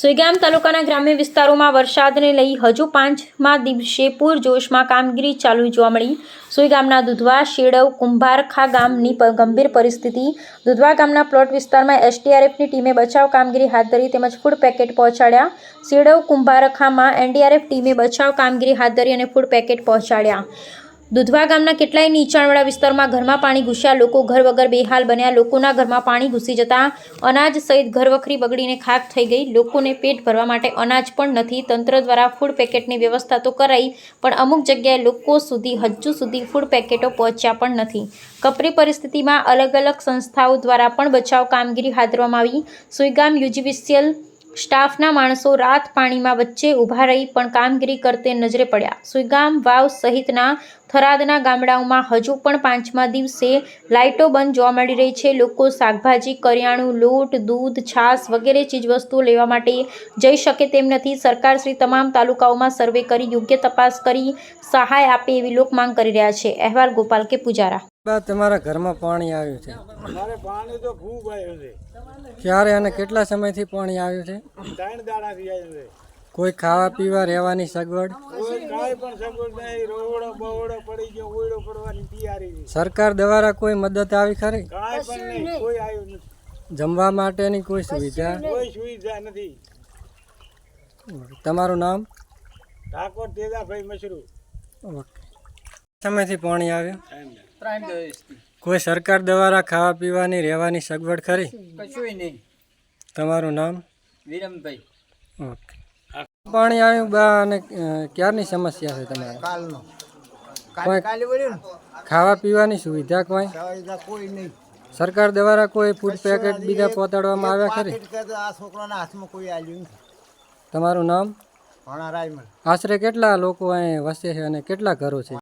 સુઈગામ તાલુકાના ગ્રામ્ય વિસ્તારોમાં વરસાદને લઈ હજુ પાંચમા દિવસે પૂરજોશમાં કામગીરી ચાલુ જોવા મળી. સુઈગામના દુધવા, શેડવ, કુંભારખા ગામની ગંભીર પરિસ્થિતિ. દુધવા ગામના પ્લોટ વિસ્તારમાં એસટીઆરએફની ટીમે બચાવ કામગીરી હાથ ધરી તેમજ ફૂડ પેકેટ પહોંચાડ્યા. શેડવ, કુંભારખામાં એનડીઆરએફ ટીમે બચાવ કામગીરી હાથ ધરી અને ફૂડ પેકેટ પહોંચાડ્યા. દુધવા ગામના કેટલાય નીચાણવાળા વિસ્તારમાં ઘરમાં પાણી ઘૂસ્યા લોકો ઘર વગર બેહાલ બન્યા. લોકોના ઘરમાં પાણી ઘૂસી જતા અનાજ સહિત ઘરવખરી બગડીને ખાક થઈ ગઈ. લોકોને પેટ ભરવા માટે અનાજ પણ નથી. તંત્ર દ્વારા ફૂડ પેકેટની વ્યવસ્થા તો કરાઈ, પણ અમુક જગ્યાએ લોકો સુધી, હજુ સુધી ફૂડ પેકેટો પહોંચ્યા પણ નથી. કપરી પરિસ્થિતિમાં અલગ અલગ સંસ્થાઓ દ્વારા પણ બચાવ કામગીરી હાથ ધરવામાં આવી. સુઈગામ યુજીવીસીએલ સ્ટાફના માણસો રાત પાણીમાં વચ્ચે ઊભા રહી પણ કામગીરી કરતે નજરે પડ્યા. સુઈગામ વાવ સહિતના થરાદના ગામડાઓમાં હજુ પણ પાંચમા દિવસે લાઇટો બંધ જોવા મળી રહી છે. લોકો શાકભાજી, કરિયાણું, લોટ, દૂધ, છાશ વગેરે ચીજવસ્તુઓ લેવા માટે જઈ શકે તેમ નથી. સરકારશ્રી તમામ તાલુકાઓમાં સર્વે કરી યોગ્ય તપાસ કરી સહાય આપે એવી લોકમાંગ કરી રહ્યા છે. અહેવાલ ગોપાલ કે પૂજારા. બા તમારા ઘરમાં પાણી આવ્યું છે. મારે પાણી તો ખૂબ આવ્યું છે. ક્યારે અને કેટલા સમયથી પાણી આવ્યું છે? ત્રણ દાડાથી આવ્યું છે. કોઈ ખાવા પીવા રહેવાની સગવડ? કોઈ કાંઈ પણ સગવડ નહીં. રોવડો બવડો પડી ગયો ઓયડો પડવાની તૈયારી સરકાર દ્વારા કોઈ મદદ આવી ખરી? કાંઈ પણ નહીં. કોઈ આવ્યું નથી. જમવા માટેની કોઈ સુવિધા? કોઈ સુવિધા નથી. તમારું નામ? ઠાકોર તેજાભાઈ મશરૂ. ઓકે. સમયથી પાણી આવ્યું? કોઈ સરકાર દ્વારા ખાવા પીવાની રહેવાની સગવડ ખરી? કશું નહીં. તમારું નામ? વિરમભાઈ. ઓકે. પાણી આવ્યું બા અને ક્યારની સમસ્યા છે તમારે? કાલનો. ખાવા પીવાની સુવિધા કોઈ? કોઈ નહીં. સરકાર દ્વારા કોઈ ફૂડ પેકેટ બીજા પહોંચાડવામાં આવ્યા ખરી? આ છોકરાના હાથમાં કોઈ આવ્યું તમારું નામ? આશરે કેટલા લોકો અહીં વસે છે અને કેટલા ઘરો છે?